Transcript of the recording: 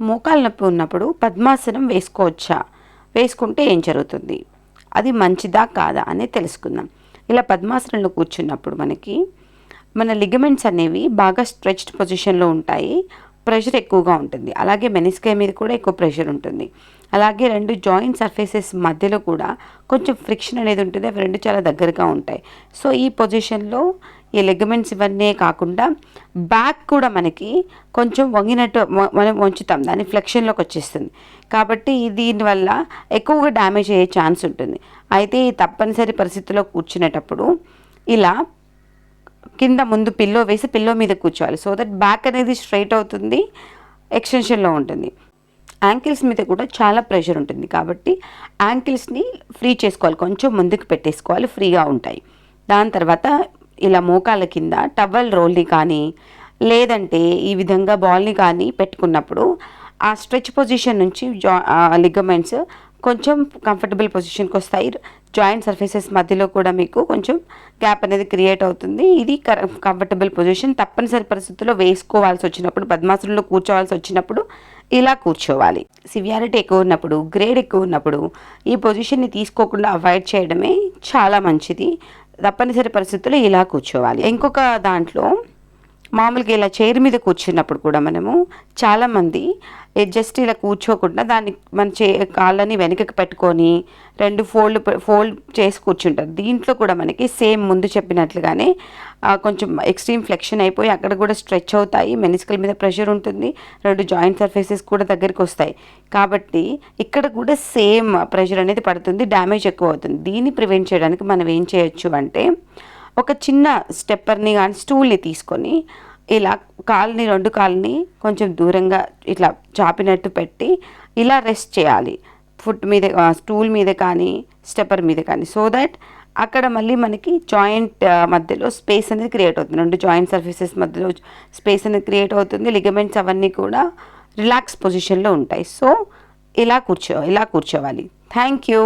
మోకాలు నొప్పి ఉన్నప్పుడు పద్మాసనం వేసుకోవచ్చా? వేసుకుంటే ఏం జరుగుతుంది? అది మంచిదా కాదా అనేది తెలుసుకుందాం. ఇలా పద్మాసనంలో కూర్చున్నప్పుడు మనకి మన లిగమెంట్స్ అనేవి బాగా స్ట్రెచ్డ్ పొజిషన్లో ఉంటాయి. ప్రెషర్ ఎక్కువగా ఉంటుంది. అలాగే మెనిస్కై మీద కూడా ఎక్కువ ప్రెషర్ ఉంటుంది. అలాగే రెండు జాయింట్ సర్ఫేసెస్ మధ్యలో కూడా కొంచెం ఫ్రిక్షన్ అనేది ఉంటుంది. అవి రెండు చాలా దగ్గరగా ఉంటాయి. సో ఈ పొజిషన్లో ఈ లెగ్మెంట్స్ ఇవన్నీ కాకుండా బ్యాక్ కూడా మనకి కొంచెం వంగినట్టు మనం వంచుతాం. దాని ఫ్లెక్షన్లోకి వచ్చేస్తుంది. కాబట్టి దీనివల్ల ఎక్కువగా డ్యామేజ్ అయ్యే ఛాన్స్ ఉంటుంది. అయితే ఈ తప్పనిసరి పరిస్థితిలో కూర్చునేటప్పుడు ఇలా కింద ముందు పిల్లో వేసి పిల్లో మీద కూర్చోవాలి. సో దట్ బ్యాక్ అనేది స్ట్రైట్ అవుతుంది ఎక్స్టెన్షన్లో ఉంటుంది. యాంకిల్స్ మీద కూడా చాలా ప్రెషర్ ఉంటుంది. కాబట్టి యాంకిల్స్ని ఫ్రీ చేసుకోవాలి. కొంచెం ముందుకు పెట్టేసుకోవాలి. ఫ్రీగా ఉంటాయి. దాని తర్వాత ఇలా మోకాల కింద టవల్ రోల్ని కానీ లేదంటే ఈ విధంగా బాల్ని కానీ పెట్టుకున్నప్పుడు ఆ స్ట్రెచ్ పొజిషన్ నుంచి జా లిగమెంట్స్ కొంచెం కంఫర్టబుల్ పొజిషన్కి వస్తాయి. జాయింట్ సర్ఫేసెస్ మధ్యలో కూడా మీకు కొంచెం గ్యాప్ అనేది క్రియేట్ అవుతుంది. ఇది కంఫర్టబుల్ పొజిషన్. తప్పనిసరి పరిస్థితుల్లో వేసుకోవాల్సి వచ్చినప్పుడు పద్మాసనంలో కూర్చోవాల్సి వచ్చినప్పుడు ఇలా కూర్చోవాలి. సివియారిటీ ఎక్కువ ఉన్నప్పుడు గ్రేడ్ ఎక్కువ ఉన్నప్పుడు ఈ పొజిషన్ని తీసుకోకుండా అవాయిడ్ చేయడమే చాలా మంచిది. తప్పనిసరి పరిస్థితుల్లో ఇలా కూర్చోవాలి. ఇంకొక దాంట్లో మామూలుగా ఇలా చైర్ మీద కూర్చున్నప్పుడు కూడా మనము చాలామంది జస్ట్ ఇలా కూర్చోకుండా దాన్ని మన చే కాళ్ళని వెనకకి పెట్టుకొని రెండు ఫోల్డ్ ఫోల్డ్ చేసి కూర్చుంటారు. దీంట్లో కూడా మనకి సేమ్ ముందు చెప్పినట్లుగానే కొంచెం ఎక్స్ట్రీమ్ ఫ్లెక్షన్ అయిపోయి అక్కడ కూడా స్ట్రెచ్ అవుతాయి. మెనిస్కల్ మీద ప్రెషర్ ఉంటుంది. రెండు జాయింట్ సర్ఫేసెస్ కూడా దగ్గరికి వస్తాయి. కాబట్టి ఇక్కడ కూడా సేమ్ ప్రెషర్ అనేది పడుతుంది. డ్యామేజ్ ఎక్కువ అవుతుంది. దీన్ని ప్రివెంట్ చేయడానికి మనం ఏం చేయొచ్చు అంటే ఒక చిన్న స్టెప్పర్ని కానీ స్టూల్ని తీసుకొని ఇలా కాల్ని రెండు కాల్ని కొంచెం దూరంగా ఇట్లా చాపినట్టు పెట్టి ఇలా రెస్ట్ చేయాలి. ఫుట్ మీద స్టూల్ మీద కానీ స్టెప్పర్ మీద కానీ. సో దట్ అక్కడ మళ్ళీ మనకి జాయింట్ మధ్యలో స్పేస్ అనేది క్రియేట్ అవుతుంది. రెండు జాయింట్ సర్ఫేసెస్ మధ్యలో స్పేస్ అనేది క్రియేట్ అవుతుంది. లిగమెంట్స్ అవన్నీ కూడా రిలాక్స్ పొజిషన్లో ఉంటాయి. సో ఇలా కూర్చో ఇలా కూర్చోవాలి. Thank you.